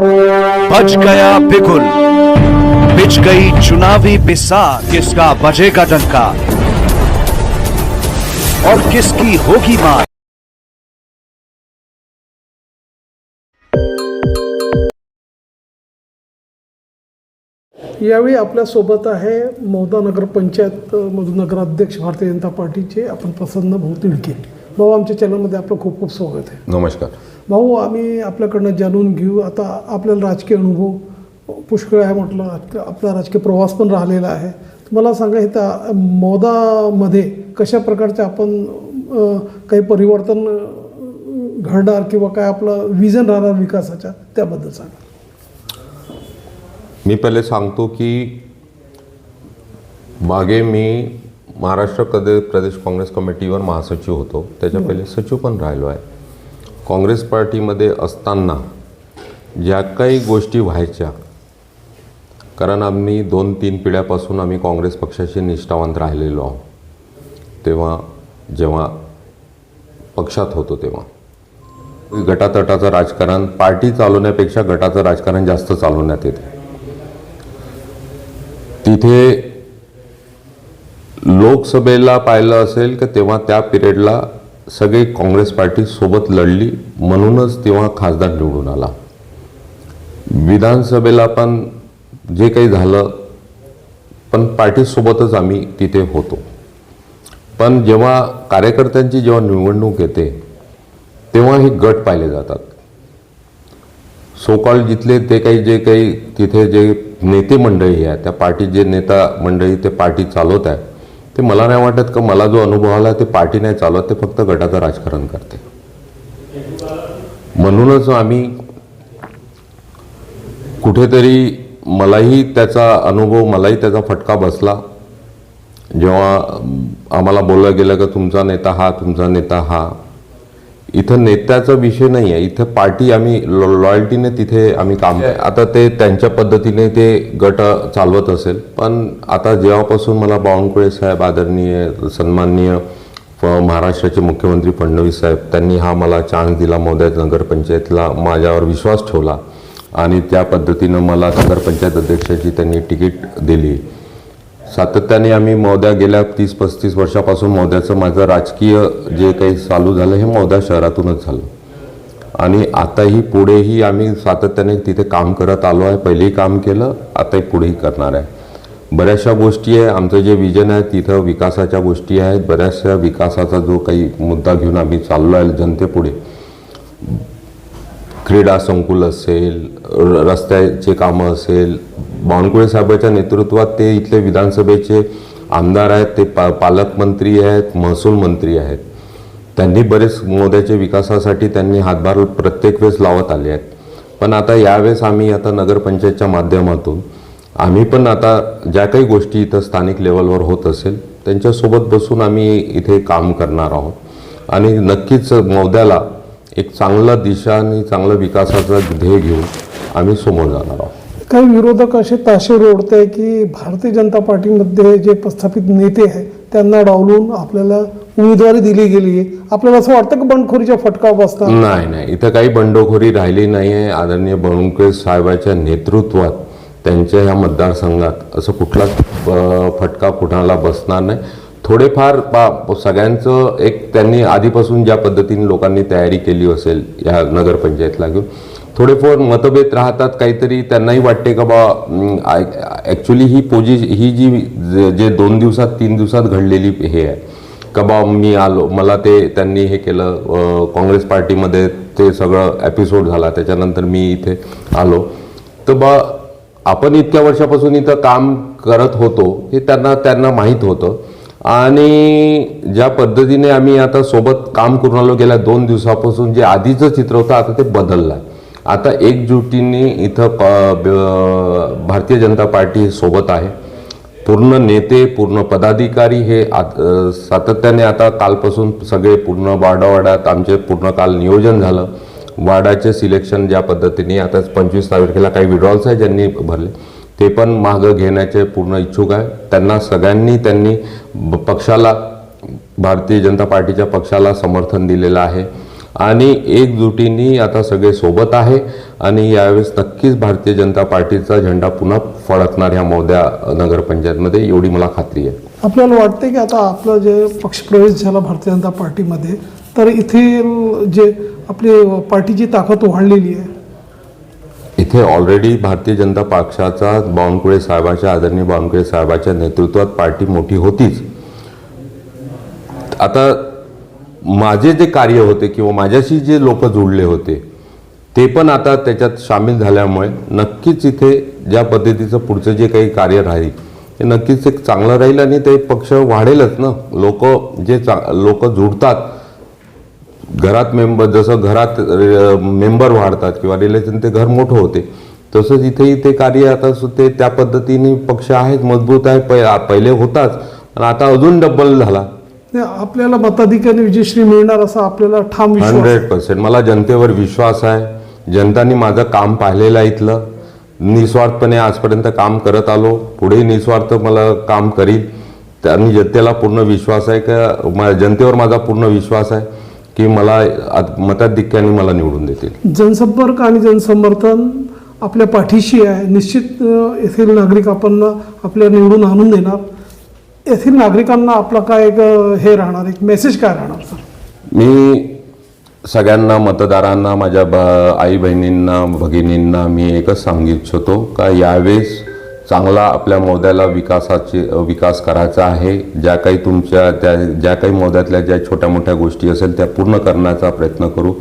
बच गया बिगुल बिछ गई चुनावी बिसार किसका बजेगा डंका और किसकी होगी मार? यावेळी आपल्यासोबत आहे मौदा नगर पंचायत मधून नगराध्यक्ष भारतीय जनता पार्टीचे आपण प्रसन्न भाऊ तिडके. भाऊ आमच्या चॅनलमध्ये आपलं खूप खूप स्वागत आहे. नमस्कार. भाऊ आम्ही आपल्याकडनं जाणून घेऊ. आता आपल्याला राजकीय अनुभव पुष्कळ आहे म्हटलं. आपला- आपला राजकीय प्रवास पण राहिलेला आहे. मला सांगा इथं मौदामध्ये कशा प्रकारचे आपण काही परिवर्तन घडणार किंवा काय आपलं विजन राहणार विकासाच्या त्याबद्दल सांगा. मी पहिले सांगतो की मागे मी महाराष्ट्र प्रदेश काँग्रेस कमिटीवर महासचिव होतो. त्याच्या पहिले सचिव पण राहिलो आहे. काँग्रेस पार्टीमध्ये असताना ज्या काही गोष्टी व्हायच्या कारण आम्ही दोन तीन पिढ्यापासून आम्ही काँग्रेस पक्षाशी निष्ठावंत राहिलेलो आहोत. तेव्हा जेव्हा पक्षात होतो तेव्हा. गटातटाचं राजकारण पार्टी चालवण्यापेक्षा गटाचं राजकारण जास्त चालवण्यात येते. तिथे लोकसभेला पाहिलं असेल की तेव्हा त्या पिरियडला सगळी काँग्रेस पार्टी सोबत लढली म्हणूनच तेव्हा खासदार निवडून आला. विधानसभेला पण जे काही झालं पण पार्टीसोबतच आम्ही तिथे होतो. पण जेव्हा कार्यकर्त्यांची जेव्हा निवडणूक येते तेव्हा हे गट पाहिले जातात. सोकॉल जिथले ते काही जे काही तिथे जे नेते मंडळी आहे त्या पार्टी जे नेता मंडळी ते पार्टी चालवत आहे ते मला नाही वाटत का मला जो अनुभव आला ते पार्टी नाही चालवत ते फक्त गटाचं राजकारण करते. म्हणूनच आम्ही कुठेतरी मलाही त्याचा अनुभव मलाही त्याचा फटका बसला. जेव्हा आम्हाला बोललं गेलं का तुमचा नेता हा तुमचा नेता हा इथं नेत्याचा विषय नाही आहे इथं पार्टी आम्ही लॉयल्टीने तिथे आम्ही काम आता ते त्यांच्या पद्धतीने ते गट चालवत असेल. पण आता जेव्हापासून मला बावनकुळे साहेब आदरणीय सन्माननीय महाराष्ट्राचे मुख्यमंत्री फडणवीस साहेब त्यांनी हा मला चान्स दिला मोदय नगरपंचायतला माझ्यावर विश्वास ठेवला. आणि त्या पद्धतीनं मला नगरपंचायत अध्यक्षाची त्यांनी तिकीट दिली. सातत्याने आम्ही मौद्या गेल्या तीस पस्तीस वर्षापासून मौद्याचं माझं राजकीय जे काही चालू झालं हे मौद्या शहरातूनच झालं. आणि आताही पुढेही आम्ही सातत्याने तिथे काम करत आलो आहे पहिलेही काम केलं आताही पुढेही करणार आहे. बऱ्याचशा गोष्टी आहे आमचं जे विजन आहे तिथं विकासाच्या गोष्टी आहेत बऱ्याचशा विकासाचा जो काही मुद्दा घेऊन आम्ही चाललो आहे जनतेपुढे. क्रीडा संकुल असेल र- रस्त्याचे कामं असेल बावनकुळे साहेबाच्या नेतृत्वात ते इथले विधानसभेचे आमदार आहेत ते पा पालकमंत्री आहेत महसूल मंत्री आहेत. त्यांनी बरेच मोद्याच्या विकासासाठी त्यांनी हातभार प्रत्येक वेळेस लावत आले आहेत. पण आता यावेळेस आम्ही आता नगरपंचायतच्या माध्यमातून आम्ही पण आता ज्या काही गोष्टी इथं स्थानिक लेवलवर होत असेल त्यांच्यासोबत बसून आम्ही इथे काम करणार आहोत. आणि नक्कीच मौद्याला एक चांगला दिशा आणि चांगला विकासाचा ध्येय घेऊन आम्ही समोर जाणार आहोत. काही विरोधक असे ताशे रोडत आहे की भारतीय जनता पार्टीमध्ये जे प्रस्थापित नेते आहेत त्यांना डावलून आपल्याला उमेदवारी दिली गेली आहे. आपल्याला असं वाटतं की बंडखोरीचा फटका बसता नाही नाही. इथं काही बंडखोरी राहिली नाही आहे आदरणीय बळुंके साहेबाच्या नेतृत्वात त्यांच्या ह्या मतदारसंघात असं कुठलाच फटका कुणाला बसणार नाही. थोडेफार पा सगळ्यांचं एक त्यांनी आधीपासून ज्या पद्धतीने लोकांनी तयारी केली असेल या नगरपंचायतला घेऊन थोडेफार मतभेद राहतात काहीतरी त्यांनाही वाटते का बा ॲक्च्युली ही पोजि ही जी जे- जे दोन दिवसात तीन दिवसात घडलेली हे आहे. का बा मी आलो मला ते त्यांनी हे केलं काँग्रेस पार्टीमध्ये ते सगळं एपिसोड झाला त्याच्यानंतर मी इथे आलो. तर बा आपण इतक्या वर्षापासून इथं काम करत होतो हे त्यांना त्यांना माहीत होतं. आणि ज्या पद्धतीने आम्ही आता सोबत काम करून आलो गेल्या दोन दिवसापासून जे आधीचं चित्र होतं आता ते बदललं आहे. आता एकजुटीने इथं प- ब- भारतीय जनता पार्टी सोबत आहे. पूर्ण नेते पूर्ण पदाधिकारी हे आत- सातत्याने आता कालपासून सगळे पूर्ण वाडावाड्यात आमचे पूर्ण काल नियोजन झालं. वार्डाचे सिलेक्शन ज्या पद्धतीने आता पंचवीस तारखेला काही विड्रॉल्स आहे ज्यांनी भरले ते पण मागं घेण्याचे पूर्ण इच्छुक आहे. त्यांना सगळ्यांनी त्यांनी पक्षाला भारतीय जनता पार्टीच्या पक्षाला समर्थन दिलेलं आहे. आणि एकजुटीने आता सगळे सोबत आहे. आणि यावेळेस नक्कीच भारतीय जनता पार्टीचा झेंडा पुन्हा फडकणार ह्या मोद्या नगरपंचायतमध्ये एवढी मला खात्री आहे. आपल्याला वाटते की आता आपलं जे पक्षप्रवेश झाला भारतीय जनता पार्टीमध्ये तर इथे जे आपली पार्टीची ताकद वाढलेली आहे. इथे ऑलरेडी भारतीय जनता पक्षाचा बावनकुळे साहेबाच्या आदरणीय बावनकुळे साहेबाच्या नेतृत्वात पार्टी मोठी होतीच. आता माझे जे कार्य होते किंवा माझ्याशी जे लोक जुळले होते ते पण आता त्याच्यात सामील झाल्यामुळे नक्कीच इथे ज्या पद्धतीचं पुढचं जे काही कार्य राहील ते नक्कीच एक चांगलं राहील आणि ते पक्ष वाढेलच ना. लोक जे चा लोक जुडतात घरात मेंबर जसं घरात मेंबर वाढतात किंवा रिलेशन ते घर मोठं होते तसंच इथेही ते कार्य आता ते त्या पद्धतीने पक्ष आहेत मजबूत आहे पहि- पहिले होताच. आणि आता अजून डबल झाला. आपल्याला मताधिकाने विजयश्री मिळणार असा आपल्याला ठाम विश्वास. Hundred percent. मला जनतेवर विश्वास आहे. जनतानी माझं काम पाहिलेलं आहे इथलं. निस्वार्थपणे आजपर्यंत काम करत आलो. पुढे निस्वार्थ मला काम करील आणि जनतेला पूर्ण विश्वास आहे का? जनतेवर माझा पूर्ण विश्वास आहे की मला मताधिक्याने मला निवडून देतील. जनसंपर्क आणि जनसमर्थन आपल्या पाठीशी आहे. निश्चित येथील नागरिक आपण आपल्या निवडून आणून देणार. येथील नागरिकांना आपला काय एक हे राहणार एक मेसेज काय राहणार सर मी सगळ्यांना मतदारांना माझ्या ब आई बहिणींना भगिनींना मी एकच सांगू इच्छितो का यावेळेस चांगला आपल्या मोद्याला विकासाचे विकास करायचा आहे. ज्या काही तुमच्या त्या ज्या काही मोद्यातल्या ज्या छोट्या मोठ्या गोष्टी असेल त्या पूर्ण करण्याचा प्रयत्न करू.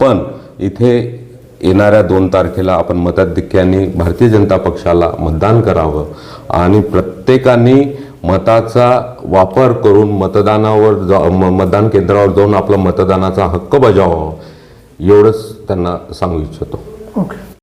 पण इथे येणाऱ्या दोन तारखेला आपण मताधिक्याने भारतीय जनता पक्षाला मतदान करावं आणि प्रत्येकाने मताचा वापर करून मतदानावर जा म- मतदान केंद्रावर जाऊन आपला मतदानाचा हक्क बजावावा एवढंच त्यांना सांगू इच्छितो. ओके.